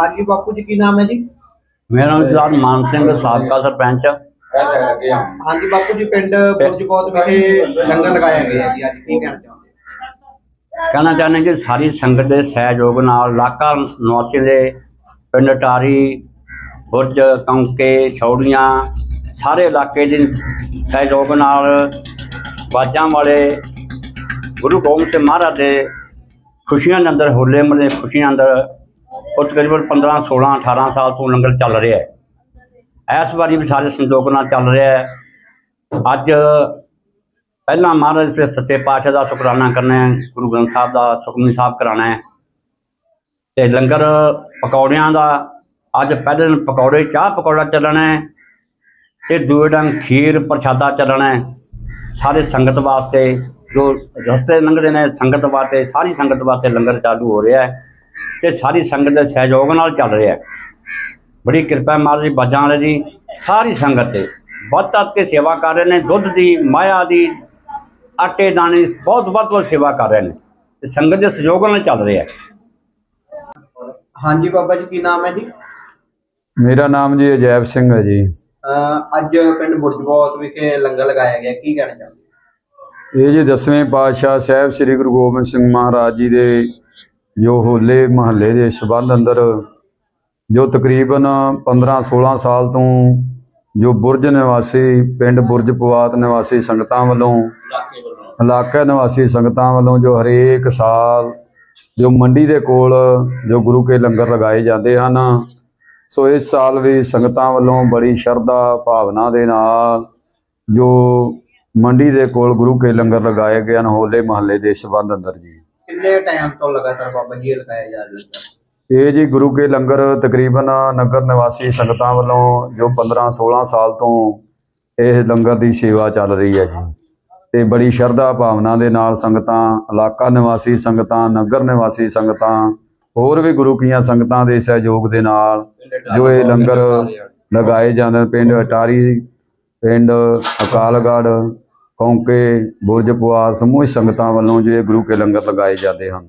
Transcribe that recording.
ਹਾਂਜੀ ਬਾਪੂ ਜੀ ਕੀ ਨਾਮ ਹੈ ਜੀ ਮੇਰਾ ਨਾਮ ਸਰਦਾਰ ਮਾਨ ਸਿੰਘ ਸਾਬਕਾ ਸਰਪੰਚ ਹਾਂਜੀ ਬਾਪੂ ਜੀ ਪਿੰਡ ਬੁਰਜ ਬਹੁਤ ਵਿਖੇ ਲੰਗਰ ਲਗਾਇਆ ਗਿਆ ਜੀ ਅੱਜ ਕੀ ਕਹਿਣਾ ਚਾਹੁੰਦੇ? ਕਹਿਣਾ ਚਾਹੁੰਦੇ ਕਿ ਸਾਰੀ ਸੰਗਤ ਦੇ ਸਹਿਯੋਗ ਨਾਲ ਇਲਾਕਾ ਨਿਵਾਸੀਆਂ ਦੇ ਪਿੰਡ ਟਾਰੀ ਬੁਰਜ ਕੌਂਕੇ ਛੌੜੀਆਂ ਸਾਰੇ ਇਲਾਕੇ ਦੇ ਸਹਿਯੋਗ ਨਾਲ ਬਾਜਾਂ ਵਾਲੇ ਗੁਰੂ ਗੋਬਿੰਦ ਸਿੰਘ ਮਹਾਰਾਜ ਦੇ ਖੁਸ਼ੀਆਂ ਦੇ ਅੰਦਰ ਹੋਲੇ ਮਹੱਲੇ ਖੁਸ਼ੀਆਂ ਅੰਦਰ ਉਹ ਤਕਰੀਬਨ 15 16 18 ਸਾਲ ਤੋਂ ਲੰਗਰ ਚੱਲ ਰਿਹਾ ਹੈ। ਇਸ ਵਾਰੀ ਵੀ ਸਾਰੇ ਸੰਯੋਗ ਨਾਲ ਚੱਲ ਰਿਹਾ ਹੈ। ਅੱਜ ਪਹਿਲਾਂ ਮਹਾਰਾਜ ਦੇ ਸੱਚੇ ਪਾਤਸ਼ਾਹ ਦਾ ਸ਼ੁਕਰਾਨਾ ਕਰਨਾ ਹੈ, ਗੁਰੂ ਗ੍ਰੰਥ ਸਾਹਿਬ ਦਾ ਸੁਖਮਨੀ ਸਾਹਿਬ ਕਰਾਣਾ ਹੈ। ਤੇ ਲੰਗਰ ਪਕੌੜਿਆਂ ਦਾ ਅੱਜ ਪਹਿਲੇ ਦਿਨ ਪਕੌੜੇ, ਚਾਹ ਪਕੌੜਾ ਚੱਲਣਾ ਹੈ ਤੇ ਦੂਏ ਦਿਨ ਖੀਰ ਪ੍ਰਸ਼ਾਦਾ ਚੱਲਣਾ ਹੈ। ਸਾਰੇ ਸੰਗਤ ਵਾਸਤੇ ਜੋ ਰਸਤੇ ਲੰਘਦੇ ਨੇ, ਸੰਗਤ ਵਾਸਤੇ, ਸਾਰੀ ਸੰਗਤ ਵਾਸਤੇ ਲੰਗਰ ਚਾਲੂ ਹੋ ਰਿਹਾ ਹੈ। ਤੇ ਸਾਰੀ ਸੰਗਤ ਦੇ ਸਹਿਯੋਗ ਨਾਲ ਚੱਲ ਰਿਹਾ ਹੈ। ਬੜੀ ਕਿਰਪਾ ਮਹਾਰਾਜ ਜੀ ਬਾਜਾਂ ਵਾਲੇ ਦੀ ਸਾਰੀ ਸੰਗਤ ਤੇ। ਵੱਧ ਤੱਕ ਕੇ ਸੇਵਾ ਕਰ ਰਹੇ ਨੇ ਦੁੱਧ ਦੀ ਮਾਇਆ ਦੀ ਆਟੇ ਦਾਣੇ ਬਹੁਤ ਵੱਧ ਵੱਧ ਸੇਵਾ ਕਰ ਰਹੇ ਨੇ। ਤੇ ਸੰਗਤ ਦੇ ਸਹਿਯੋਗ ਨਾਲ ਚੱਲ ਰਿਹਾ ਹੈ। ਹਾਂਜੀ ਬਾਬਾ ਜੀ ਕੀ ਨਾਮ ਹੈ ਜੀ? ਮੇਰਾ ਨਾਮ ਜੀ ਅਜੈਬ ਸਿੰਘ ਹੈ ਜੀ। ਅੱਜ ਪਿੰਡ ਬੁਰਜ ਬਹੁਤ ਵਿਖੇ ਲੰਗਰ ਲਗਾਇਆ ਗਿਆ ਕੀ ਕਹਿਣਾ ਚਾਹੁੰਦੇ? ਇਹ ਜੀ ਦਸਵੇਂ ਪਾਤਸ਼ਾਹ ਸਾਹਿਬ ਸ੍ਰੀ ਗੁਰੂ ਗੋਬਿੰਦ ਸਿੰਘ ਮਹਾਰਾਜ ਜੀ ਦੇ ਜੋ ਹੋਲੇ ਮਹੱਲੇ ਦੇ ਸਬੰਧ ਅੰਦਰ ਜੋ ਤਕਰੀਬਨ 15-16 ਸਾਲ ਤੋਂ ਜੋ ਬੁਰਜ ਨਿਵਾਸੀ, ਪਿੰਡ ਬੁਰਜ ਪਵਾਤ ਨਿਵਾਸੀ ਸੰਗਤਾਂ ਵੱਲੋਂ, ਇਲਾਕੇ ਨਿਵਾਸੀ ਸੰਗਤਾਂ ਵੱਲੋਂ ਜੋ ਹਰੇਕ ਸਾਲ ਜੋ ਮੰਡੀ ਦੇ ਕੋਲ ਜੋ ਗੁਰੂ ਕੇ ਲੰਗਰ ਲਗਾਏ ਜਾਂਦੇ ਹਨ, ਸੋ ਇਸ ਸਾਲ ਵੀ ਸੰਗਤਾਂ ਵੱਲੋਂ ਬੜੀ ਸ਼ਰਧਾ ਭਾਵਨਾ ਦੇ ਨਾਲ ਜੋ ਮੰਡੀ ਦੇ ਕੋਲ ਗੁਰੂ ਕੇ ਲੰਗਰ ਲਗਾਏ ਗਏ ਹਨ ਹੋਲੇ ਮਹੱਲੇ ਦੇ ਸਬੰਧ ਅੰਦਰ ਜੀ। ਕਿੰਨੇ ਟਾਈਮ ਤੋਂ ਲਗਾਤਾਰ ਬਾਬਾ ਜੀ ਇਹ ਲਗਾਇਆ ਜਾ ਰਿਹਾ ਹੈ? ਇਹ ਜੀ ਗੁਰੂ ਕੇ ਲੰਗਰ ਤਕਰੀਬਨ ਨਗਰ ਨਿਵਾਸੀ ਸੰਗਤਾਂ ਵੱਲੋਂ ਜੋ 15 16 ਸਾਲ ਤੋਂ ਇਹ ਲੰਗਰ ਦੀ ਸੇਵਾ ਚੱਲ ਰਹੀ ਹੈ ਜੀ। ਤੇ ਬੜੀ ਸ਼ਰਧਾ ਭਾਵਨਾ ਦੇ ਨਾਲ ਸੰਗਤਾਂ, ਇਲਾਕਾ ਨਿਵਾਸੀ ਸੰਗਤਾਂ, ਨਗਰ ਨਿਵਾਸੀ ਸੰਗਤਾਂ, ਹੋਰ ਵੀ ਗੁਰੂ ਕੀਆਂ ਸੰਗਤਾਂ ਦੇ ਸਹਿਯੋਗ ਦੇ ਨਾਲ ਜੋ ਇਹ ਲੰਗਰ ਲਗਾਏ ਜਾਂਦੇ ਪਿੰਡ ਅਟਾਰੀ, ਪਿੰਡ ਅਕਾਲਗੜ੍ਹ ਕੌਂਕੇ ਬੁਰਜ ਪੁਆਰ ਸਮੂਹ ਸੰਗਤਾਂ ਵੱਲੋਂ ਜਿਹੜੇ ਗੁਰੂ ਕੇ ਲੰਗਰ ਲਗਾਏ ਜਾਂਦੇ ਹਨ।